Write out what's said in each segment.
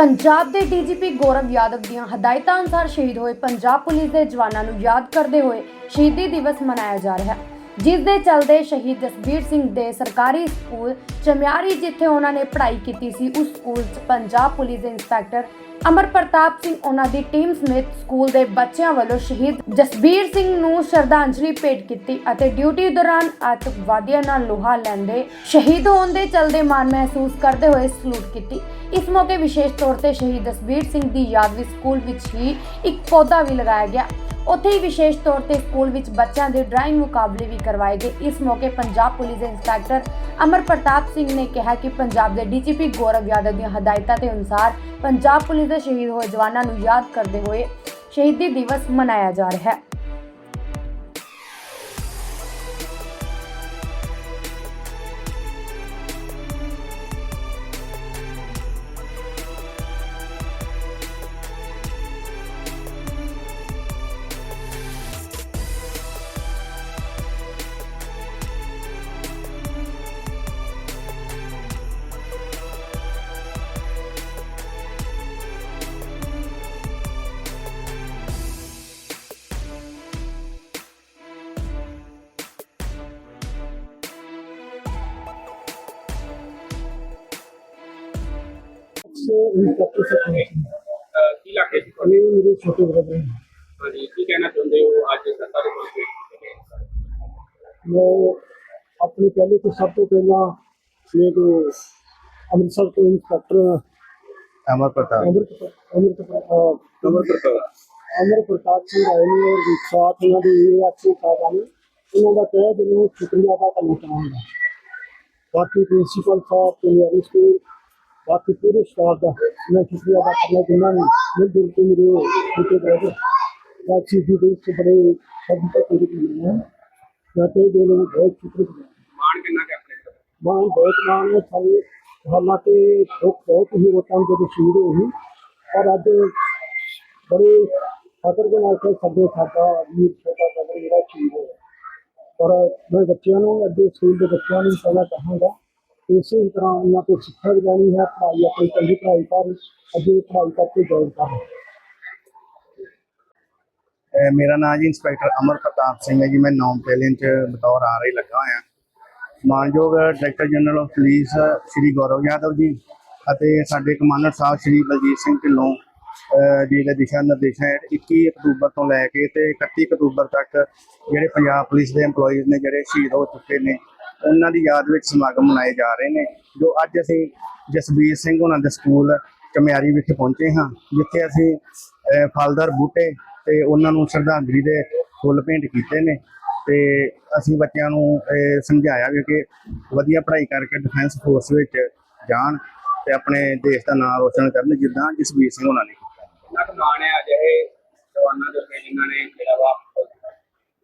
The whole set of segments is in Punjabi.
ਪੰਜਾਬ ਦੇ ਡੀਜੀਪੀ ਗੌਰਵ ਯਾਦਵ ਦੀਆਂ ਹਦਾਇਤਾਂ ਅਨੁਸਾਰ ਸ਼ਹੀਦ ਹੋਏ ਪੰਜਾਬ ਪੁਲਿਸ ਦੇ ਜਵਾਨਾਂ ਨੂੰ ਯਾਦ ਕਰਦੇ ਹੋਏ ਸ਼ਹੀਦੀ ਦਿਵਸ ਮਨਾਇਆ ਜਾ ਰਿਹਾ ਹੈ। ਜਿਸ ਦੇ ਚਲਦੇ ਸ਼ਹੀਦ ਜਸਬੀਰ ਸਿੰਘ ਦੇ ਸਰਕਾਰੀ ਸਕੂਲ ਚਮਿਆਰੀ ਜਿੱਥੇ ਉਹਨਾਂ ਨੇ ਪੜ੍ਹਾਈ ਕੀਤੀ ਸੀ, ਉਸ ਸਕੂਲ 'ਚ ਪੰਜਾਬ ਪੁਲਿਸ ਦੇ ਇੰਸਪੈਕਟਰ ਅਮਰ ਪ੍ਰਤਾਪ ਸਿੰਘ ਉਹਨਾਂ ਦੀ ਟੀਮ ਸਮੇਤ ਸਕੂਲ ਦੇ ਬੱਚਿਆਂ ਵੱਲੋਂ ਸ਼ਹੀਦ ਜਸਬੀਰ ਸਿੰਘ ਨੂੰ ਸ਼ਰਧਾਂਜਲੀ ਭੇਟ ਕੀਤੀ ਅਤੇ ਡਿਊਟੀ ਦੌਰਾਨ ਆਤੰਕਵਾਦੀਆਂ ਨਾਲ ਲੋਹਾ ਲੈਂਦੇ ਸ਼ਹੀਦ ਹੋਣ ਦੇ ਚਲਦੇ ਮਾਣ ਮਹਿਸੂਸ ਕਰਦੇ ਹੋਏ ਸਲੂਟ ਕੀਤੀ। ਇਸ ਮੌਕੇ ਵਿਸ਼ੇਸ਼ ਤੌਰ ਤੇ ਸ਼ਹੀਦ ਜਸਬੀਰ ਸਿੰਘ ਦੀ ਯਾਦ ਵਿੱਚ ਸਕੂਲ ਵਿੱਚ ਹੀ ਇੱਕ ਪੌਦਾ ਵੀ ਲਗਾਇਆ ਗਿਆ। ਉੱਥੇ ਹੀ ਵਿਸ਼ੇਸ਼ ਤੌਰ ਤੇ ਸਕੂਲ ਵਿੱਚ ਬੱਚਿਆਂ ਦੇ ਡਰਾਇੰਗ ਮੁਕਾਬਲੇ ਵੀ ਕਰਵਾਏ ਗਏ। ਇਸ ਮੌਕੇ ਪੰਜਾਬ ਪੁਲਿਸ ਦੇ ਇੰਸਪੈਕਟਰ ਅਮਰ ਪ੍ਰਤਾਪ ਸਿੰਘ ਨੇ ਕਿਹਾ ਕਿ ਪੰਜਾਬ ਦੇ ਡੀਜੀਪੀ ਗੌਰਵ ਯਾਦਵ ਦੀਆਂ ਹਦਾਇਤਾਂ ਦੇ ਅਨੁਸਾਰ ਪੰਜਾਬ ਪੁਲਿਸ ਦੇ ਸ਼ਹੀਦ ਹੋਏ ਜਵਾਨਾਂ ਨੂੰ ਯਾਦ ਕਰਦੇ ਹੋਏ ਸ਼ਹੀਦੀ ਦਿਵਸ ਮਨਾਇਆ ਜਾ ਰਿਹਾ ਹੈ। ਪ੍ਰਾਪਤ ਸਕਦੇ ਤੋਂ ਸਭ ਤੋਂ ਪਹਿਲਾਂ ਮੇਰੇ ਤੋਂ ਅੰਮ੍ਰਿਤਸਰ ਤੋਂ ਇੰਸਪੈਕਟਰ ਅਮਰ ਪ੍ਰਤਾਪ ਅਮਰ ਪ੍ਰਤਾਪ ਅਮਰ ਪ੍ਰਤਾਪ ਅਮਰ ਪ੍ਰਤਾਪ ਸਿੰਘ ਉਹਨਾਂ ਦੀ ਇਹ ਅੱਛੀ ਕਾਰਜ ਉਹਨਾਂ ਦਾ ਤਹਿ ਦਿਲੋਂ ਸ਼ੁਕਰੀਆ ਅਦਾ ਕਰਨਾ ਚਾਹਾਂਗਾ ਬਾਕੀ ਪ੍ਰਿੰਸੀਪਲ ਸਾਹਿਬ ਤੇ ਮੇਰੇ ਸਕੂਲ ਕਿ ਪੂਰੇ ਦਾ ਮੈਂ ਸ਼ੁਕਰੀਆ ਅਦਾ ਕਰਨਾ ਜਿਨ੍ਹਾਂ ਨੇ ਮਿਲ ਜੁਲ ਕੇ ਮੇਰੇ ਉੱਤੇ ਬੈਠੇ ਬਾਕੀ ਦੀ ਦੇ ਉੱਤੇ ਬੜੇ ਸ਼ਬਦ ਤੱਕ ਪੂਰੀ ਕੀਤੀ ਹੈ। ਮੈਂ ਤੇ ਦੇ ਲਈ ਬਹੁਤ ਸ਼ੁਕਰੀਆ ਮਾਣ ਕਿੰਨਾ ਕਿ ਆਪਣੇ ਮਾਣ ਬਹੁਤ ਮਾਣ ਹੈ ਸਾਰੇ। ਹਾਲਾਂਕਿ ਦੁੱਖ ਬਹੁਤ ਹੀ ਹੋਤਾ ਹੈ ਜਦੋਂ ਸ਼ਹੀਦ ਹੋਈ ਪਰ ਅੱਜ ਬੜੇ ਫਕਰ ਦੇ ਨਾਲ ਕਿ ਸਾਡੇ ਸਾਡਾ ਵੀਰ ਛੋਟਾ ਬਗਰ ਮੇਰਾ ਸ਼ਹੀਦ ਹੋਇਆ। ਪਰ ਮੈਂ ਬੱਚਿਆਂ ਨੂੰ ਅੱਜ ਸਕੂਲ ਦੇ ਬੱਚਿਆਂ ਨੂੰ ਪਹਿਲਾਂ ਕਹਾਂਗਾ ਇਸੇ ਤਰ੍ਹਾਂ ਉਹਨਾਂ ਤੋਂ ਸਿੱਖਿਆ ਵੀ ਲੈਣੀ ਹੈ, ਪੜ੍ਹਾਈ ਆਪਣੀ ਚੰਗੀ ਪੜ੍ਹਾਈ ਕਰ, ਅੱਗੇ ਪੜ੍ਹਾਈ ਕਰਕੇ ਜੋਇਨ ਕਰਨ ਮੇਰਾ ਨਾਮ ਜੀ ਇੰਸਪੈਕਟਰ ਅਮਰ ਪ੍ਰਤਾਪ ਸਿੰਘ ਹੈ ਜੀ, ਮੈਂ ਨੌਮ ਬਟਾਲੀਅਨ ਚ ਬਤੌਰ ਆ ਰਹੀ, ਲੱਗਾ ਹੋਇਆ। ਮਾਨਯੋਗ director general of police Shri Gaurav Yadav ji ਅਤੇ ਸਾਡੇ ਕਮਾਂਡਰ ਸਾਹਿਬ ਸ਼੍ਰੀ ਬਲਜੀਤ ਸਿੰਘ ਢਿੱਲੋਂ ਜੀ ਦੇ ਦਿਸ਼ਾ ਨਿਰਦੇਸ਼ਾਂ 21 ਅਕਤੂਬਰ ਤੋਂ ਲੈ ਕੇ ਤੇ 31 ਅਕਤੂਬਰ ਤੱਕ ਜਿਹੜੇ ਪੰਜਾਬ ਪੁਲਿਸ ਦੇ EMPLOYEES ਨੇ, ਜਿਹੜੇ ਸ਼ਹੀਦ ਹੋ ਚੁੱਕੇ ਨੇ ਉਹਨਾਂ ਦੀ ਯਾਦ ਵਿੱਚ ਸਮਾਗਮ ਮਨਾਏ ਜਾ ਰਹੇ ਨੇ, ਜੋ ਅੱਜ ਅਸੀਂ ਜਸਬੀਰ ਸਿੰਘ ਉਹਨਾਂ ਦੇ ਸਕੂਲ ਚਮਿਆਰੀ ਵਿਖੇ ਪਹੁੰਚੇ ਹਾਂ, ਜਿੱਥੇ ਅਸੀਂ ਫਲਦਾਰ ਬੂਟੇ ਤੇ ਉਹਨਾਂ ਨੂੰ ਸ਼ਰਧਾਂਜਲੀ ਦੇ ਫੁੱਲ ਭੇਂਟ ਕੀਤੇ ਨੇ ਤੇ ਅਸੀਂ ਬੱਚਿਆਂ ਨੂੰ ਸਮਝਾਇਆ ਵੀ ਕਿ ਵਧੀਆ ਪੜ੍ਹਾਈ ਕਰਕੇ ਡਿਫੈਂਸ ਫੋਰਸ ਵਿੱਚ ਜਾਣ ਤੇ ਆਪਣੇ ਦੇਸ਼ ਦਾ ਨਾਮ ਰੋਸ਼ਨ ਕਰਨ, ਜਿੱਦਾਂ ਜਸਬੀਰ ਸਿੰਘ ਉਹਨਾਂ ਨੇ ਕੀਤਾ। ਮਾਣ ਹੈ ਅਜਿਹੇ ਜਵਾਨਾਂ ਦੇ ਜਿਨ੍ਹਾਂ ਨੇ ਜਿਹੜਾ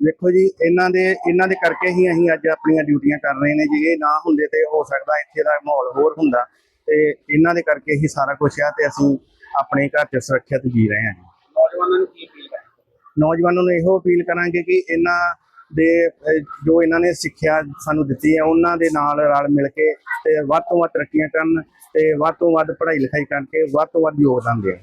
ਵੇਖੋ ਜੀ ਇਹਨਾਂ ਦੇ ਇਹਨਾਂ ਦੇ ਕਰਕੇ ਹੀ ਅਸੀਂ ਅੱਜ ਆਪਣੀਆਂ ਡਿਊਟੀਆਂ ਕਰ ਰਹੇ ਨੇ ਜੇ। ਇਹ ਨਾ ਹੁੰਦੇ ਤੇ ਹੋ ਸਕਦਾ ਇੱਥੇ ਦਾ ਮਾਹੌਲ ਹੋਰ ਹੁੰਦਾ ਤੇ ਇਹਨਾਂ ਦੇ ਕਰਕੇ ਹੀ ਸਾਰਾ ਕੁਝ ਆ ਤੇ ਅਸੀਂ ਆਪਣੇ ਘਰ 'ਚ ਸੁਰੱਖਿਅਤ ਜੀ ਰਹੇ ਹਾਂ ਜੀ। ਨੌਜਵਾਨਾਂ ਨੂੰ ਕੀ ਅਪੀਲ ਹੈ? ਨੌਜਵਾਨਾਂ ਨੂੰ ਇਹੋ ਅਪੀਲ ਕਰਾਂਗੇ ਕਿ ਇਹਨਾਂ ਦੇ ਜੋ ਇਹਨਾਂ ਨੇ ਸਿੱਖਿਆ ਸਾਨੂੰ ਦਿੱਤੀ ਹੈ ਉਹਨਾਂ ਦੇ ਨਾਲ ਰਲ ਮਿਲ ਕੇ ਤੇ ਵੱਧ ਤੋਂ ਵੱਧ ਤਰੱਕੀਆਂ ਕਰਨ ਤੇ ਵੱਧ ਤੋਂ ਵੱਧ ਪੜ੍ਹਾਈ ਲਿਖਾਈ ਕਰਕੇ ਵੱਧ ਤੋਂ ਵੱਧ ਯੋਗਦਾਨ ਦੇਣ।